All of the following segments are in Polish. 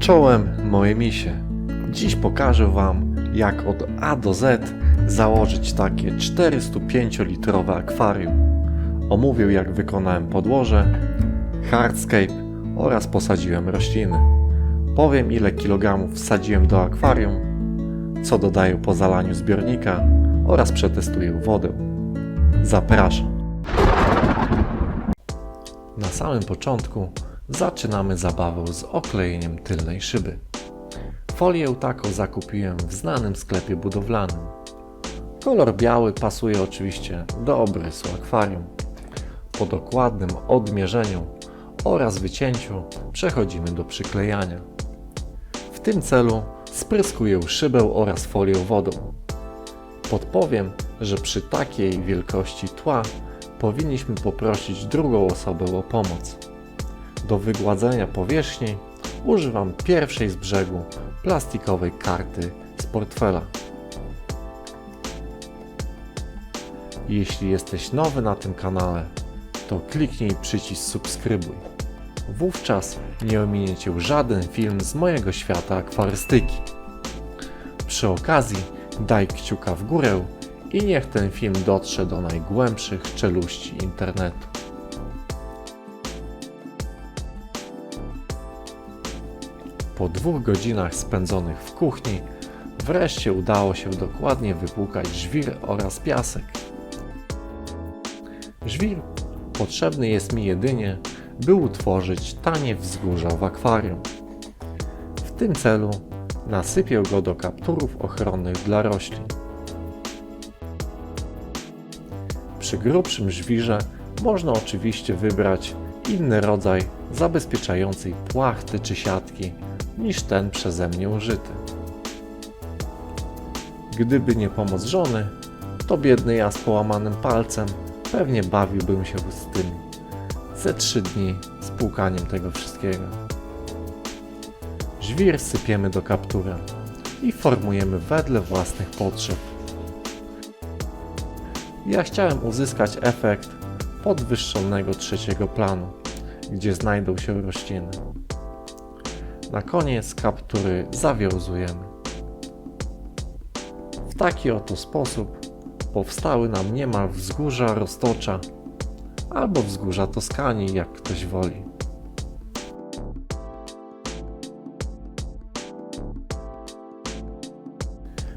Czołem moje misie. Dziś pokażę Wam, jak od A do Z założyć takie 405-litrowe akwarium. Omówię, jak wykonałem podłoże, hardscape oraz posadziłem rośliny. Powiem, ile kilogramów wsadziłem do akwarium, co dodaję po zalaniu zbiornika oraz przetestuję wodę. Zapraszam. Na samym początku zaczynamy zabawę z oklejeniem tylnej szyby. Folię taką zakupiłem w znanym sklepie budowlanym. Kolor biały pasuje oczywiście do obrysu akwarium. Po dokładnym odmierzeniu oraz wycięciu przechodzimy do przyklejania. W tym celu spryskuję szybę oraz folię wodą. Podpowiem, że przy takiej wielkości tła powinniśmy poprosić drugą osobę o pomoc. Do wygładzenia powierzchni używam pierwszej z brzegu plastikowej karty z portfela. Jeśli jesteś nowy na tym kanale, to kliknij przycisk subskrybuj. Wówczas nie ominie Cię żaden film z mojego świata akwarystyki. Przy okazji daj kciuka w górę i niech ten film dotrze do najgłębszych czeluści internetu. Po dwóch godzinach spędzonych w kuchni, wreszcie udało się dokładnie wypłukać żwir oraz piasek. Żwir potrzebny jest mi jedynie, by utworzyć tanie wzgórza w akwarium. W tym celu nasypię go do kapturów ochronnych dla roślin. Przy grubszym żwirze można oczywiście wybrać inny rodzaj zabezpieczającej płachty czy siatki niż ten przeze mnie użyty. Gdyby nie pomoc żony, to biedny ja z połamanym palcem pewnie bawiłbym się z tym ze trzy dni z płukaniem tego wszystkiego. Żwir sypiemy do kaptura i formujemy wedle własnych potrzeb. Ja chciałem uzyskać efekt podwyższonego trzeciego planu, gdzie znajdą się rośliny. Na koniec kaptury zawiązujemy. W taki oto sposób powstały nam niemal wzgórza Roztocza albo wzgórza Toskanii, jak ktoś woli.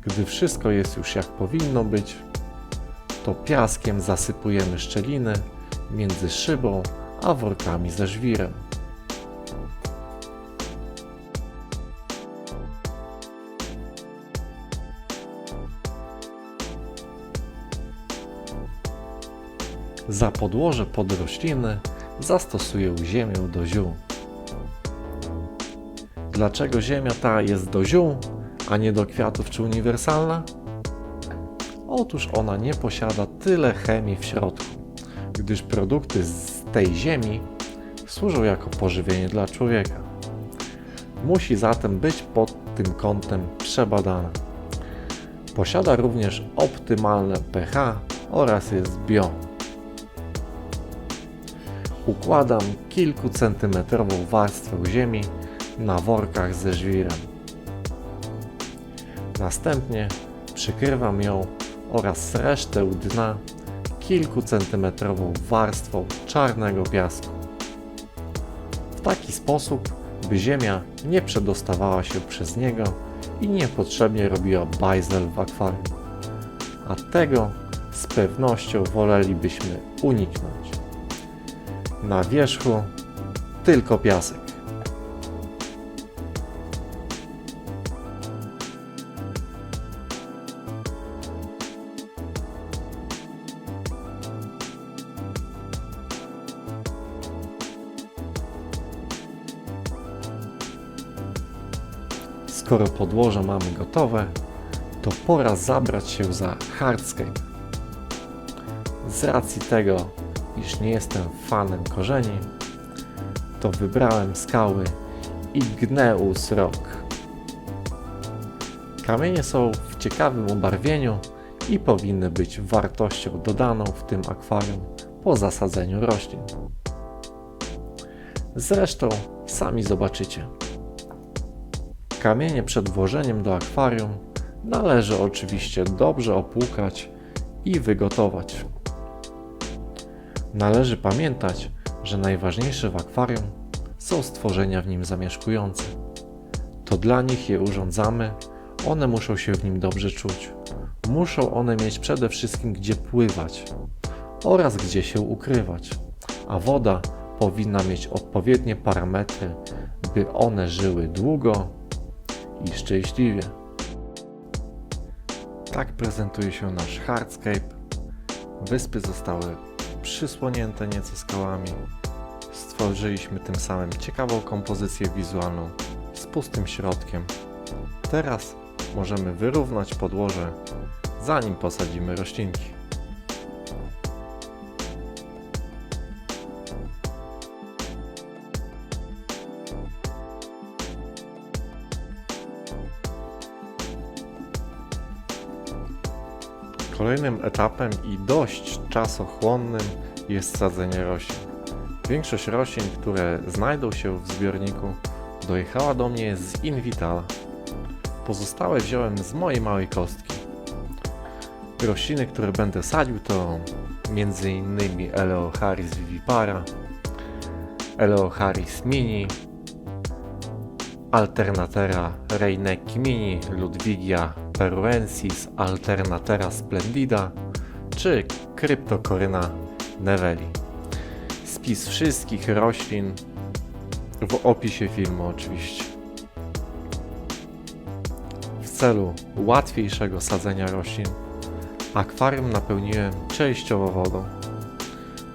Gdy wszystko jest już jak powinno być, to piaskiem zasypujemy szczeliny między szybą a workami ze żwirem. Za podłoże pod rośliny zastosuję ziemię do ziół. Dlaczego ziemia ta jest do ziół, a nie do kwiatów czy uniwersalna? Otóż ona nie posiada tyle chemii w środku, gdyż produkty z tej ziemi służą jako pożywienie dla człowieka. Musi zatem być pod tym kątem przebadana. Posiada również optymalne pH oraz jest bio. Układam kilkucentymetrową warstwę ziemi na workach ze żwirem. Następnie przykrywam ją oraz resztę dna kilkucentymetrową warstwą czarnego piasku. W taki sposób, by ziemia nie przedostawała się przez niego i niepotrzebnie robiła bajzel w akwarium. A tego z pewnością wolelibyśmy uniknąć. Na wierzchu tylko piasek. Skoro podłoże mamy gotowe, to pora zabrać się za hardscape. Z racji tego, iż nie jestem fanem korzeni, to wybrałem skały Igneus Rock. Kamienie są w ciekawym ubarwieniu i powinny być wartością dodaną w tym akwarium po zasadzeniu roślin. Zresztą sami zobaczycie. Kamienie przed włożeniem do akwarium należy oczywiście dobrze opłukać i wygotować. Należy pamiętać, że najważniejsze w akwarium są stworzenia w nim zamieszkujące. To dla nich je urządzamy, one muszą się w nim dobrze czuć. Muszą one mieć przede wszystkim gdzie pływać oraz gdzie się ukrywać, a woda powinna mieć odpowiednie parametry, by one żyły długo i szczęśliwie. Tak prezentuje się nasz hardscape. Wyspy zostały przysłonięte nieco skałami. Stworzyliśmy tym samym ciekawą kompozycję wizualną z pustym środkiem. Teraz możemy wyrównać podłoże, zanim posadzimy roślinki. Kolejnym etapem i dość czasochłonnym jest sadzenie roślin. Większość roślin, które znajdą się w zbiorniku, dojechała do mnie z Invitala. Pozostałe wziąłem z mojej małej kostki. Rośliny, które będę sadził to m.in. Eleocharis vivipara, Eleocharis mini, Alternatera reinecki mini, Ludwigia peruensis, Alternatera splendida czy Cryptocoryna neveli. Spis wszystkich roślin w opisie filmu oczywiście. W celu łatwiejszego sadzenia roślin akwarium napełniłem częściowo wodą.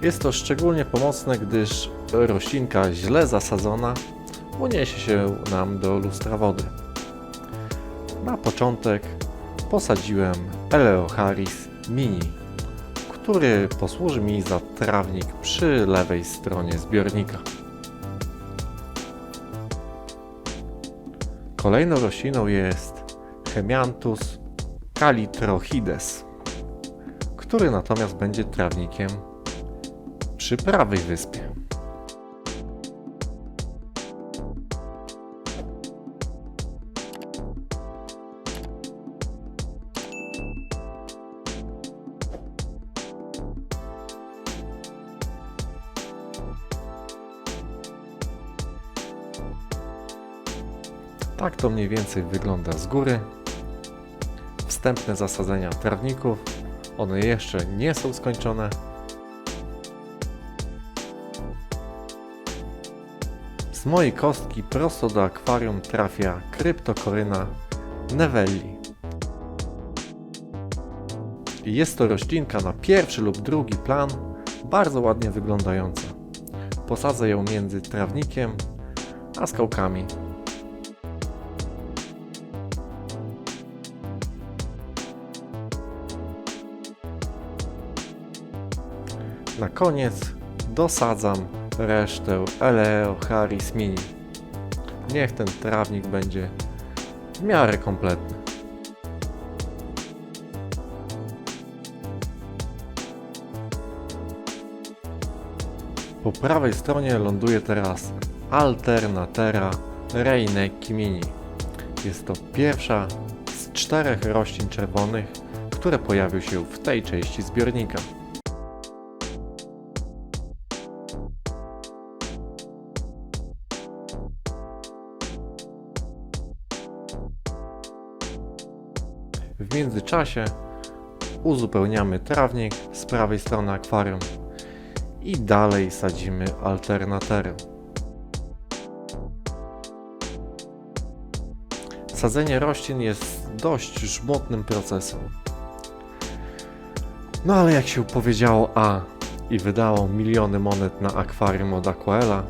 Jest to szczególnie pomocne, gdyż roślinka źle zasadzona uniesie się nam do lustra wody. Na początek posadziłem Eleocharis mini, który posłuży mi za trawnik przy lewej stronie zbiornika. Kolejną rośliną jest Hemianthus calitrochides, który natomiast będzie trawnikiem przy prawej wyspie. Tak to mniej więcej wygląda z góry. Wstępne zasadzenia trawników. One jeszcze nie są skończone. Z mojej kostki prosto do akwarium trafia kryptokoryna Nevelli. Jest to roślinka na pierwszy lub drugi plan, bardzo ładnie wyglądająca. Posadzę ją między trawnikiem a skałkami. Na koniec dosadzam resztę Eleocharis mini. Niech ten trawnik będzie w miarę kompletny. Po prawej stronie ląduje teraz Alternatera Reinecki mini. Jest to pierwsza z czterech roślin czerwonych, które pojawią się w tej części zbiornika. Międzyczasie uzupełniamy trawnik z prawej strony akwarium i dalej sadzimy alternatery. Sadzenie roślin jest dość żmudnym procesem. No ale jak się powiedziało A i wydało miliony monet na akwarium od Aquaela,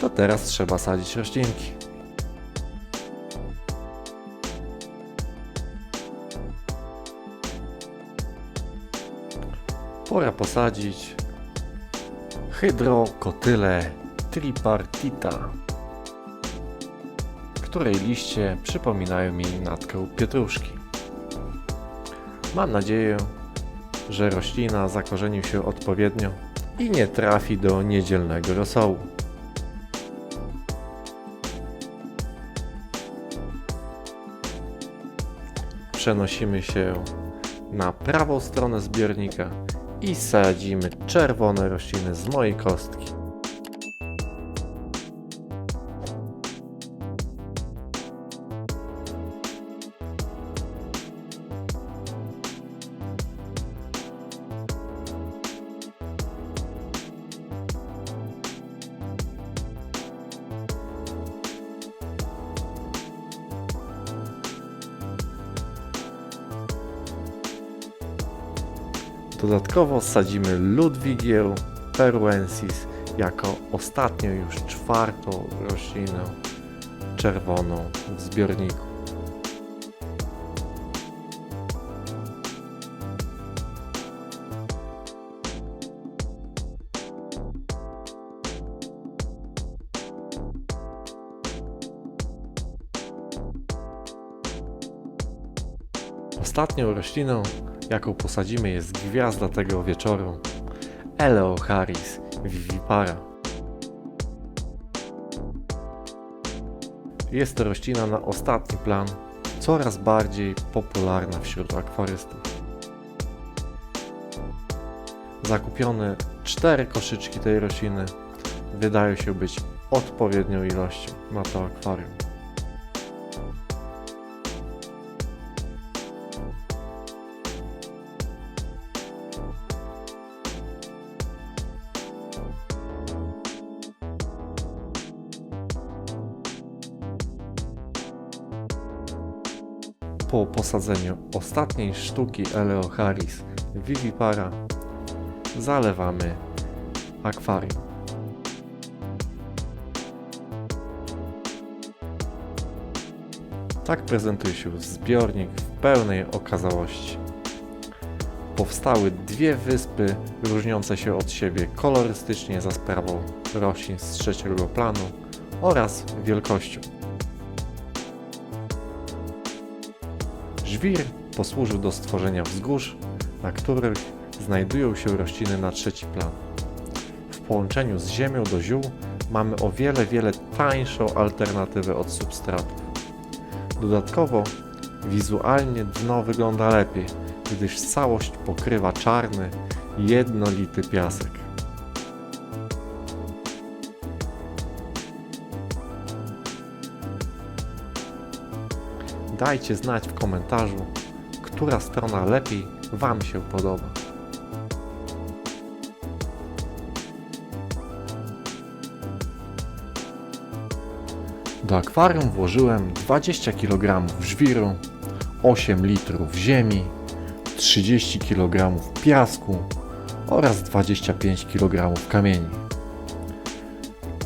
to teraz trzeba sadzić roślinki. Pora posadzić hydrokotyle tripartita, której liście przypominają mi natkę pietruszki. Mam nadzieję, że roślina zakorzeni się odpowiednio i nie trafi do niedzielnego rosołu. przenosimy się na prawą stronę zbiornika i sadzimy czerwone rośliny z mojej kostki. Dodatkowo sadzimy Ludwigię peruensis jako ostatnią już czwartą roślinę czerwoną w zbiorniku. Ostatnią rośliną, jaką posadzimy, jest gwiazda tego wieczoru Eleocharis vivipara. Jest to roślina na ostatni plan, coraz bardziej popularna wśród akwarystów. Zakupione cztery koszyczki tej rośliny wydają się być odpowiednią ilością na to akwarium. Po posadzeniu ostatniej sztuki Eleocharis vivipara zalewamy akwarium. Tak prezentuje się zbiornik w pełnej okazałości. Powstały dwie wyspy różniące się od siebie kolorystycznie za sprawą roślin z trzeciego planu oraz wielkością. Żwir posłużył do stworzenia wzgórz, na których znajdują się rośliny na trzeci plan. W połączeniu z ziemią do ziół mamy o wiele, wiele tańszą alternatywę od substratów. Dodatkowo wizualnie dno wygląda lepiej, gdyż całość pokrywa czarny, jednolity piasek. Dajcie znać w komentarzu, która strona lepiej Wam się podoba. Do akwarium włożyłem 20 kg żwiru, 8 litrów ziemi, 30 kg piasku oraz 25 kg kamieni.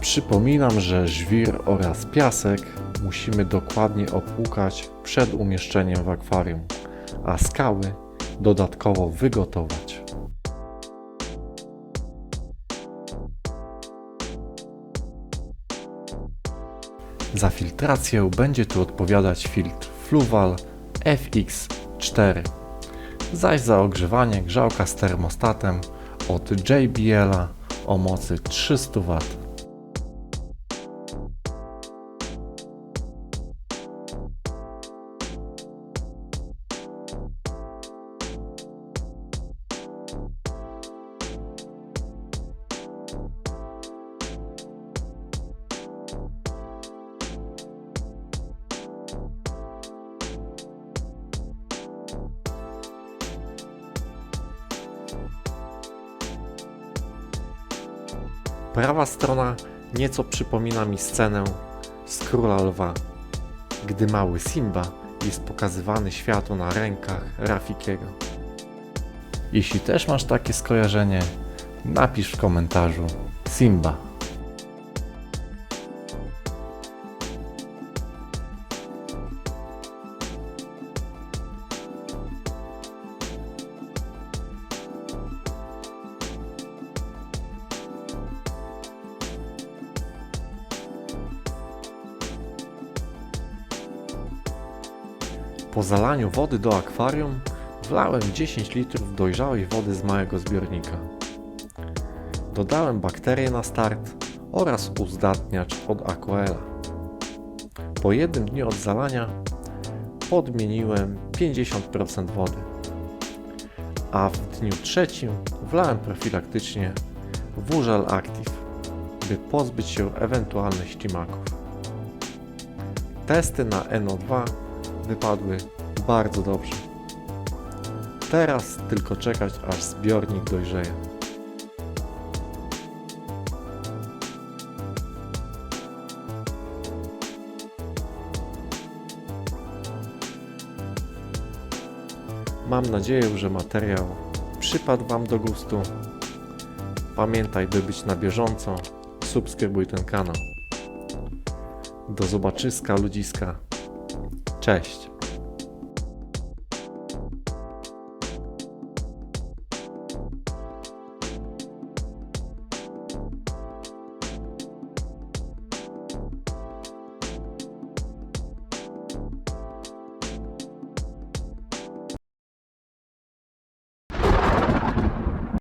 Przypominam, że żwir oraz piasek musimy dokładnie opłukać przed umieszczeniem w akwarium, a skały dodatkowo wygotować. Za filtrację będzie tu odpowiadać filtr Fluval FX4, zaś za ogrzewanie grzałka z termostatem od JBL o mocy 300 W. Prawa strona nieco przypomina mi scenę z Króla Lwa, gdy mały Simba jest pokazywany światu na rękach Rafikiego. Jeśli też masz takie skojarzenie, napisz w komentarzu Simba. Po zalaniu wody do akwarium wlałem 10 litrów dojrzałej wody z małego zbiornika. Dodałem bakterie na start oraz uzdatniacz od Aquela. Po jednym dniu od zalania podmieniłem 50% wody. A w dniu trzecim wlałem profilaktycznie Wurzal Active, by pozbyć się ewentualnych ślimaków. Testy na NO2 wypadły bardzo dobrze. Teraz tylko czekać aż zbiornik dojrzeje. Mam nadzieję, że materiał przypadł Wam do gustu. Pamiętaj, by być na bieżąco, subskrybuj ten kanał. Do zobaczyska ludziska. Cześć.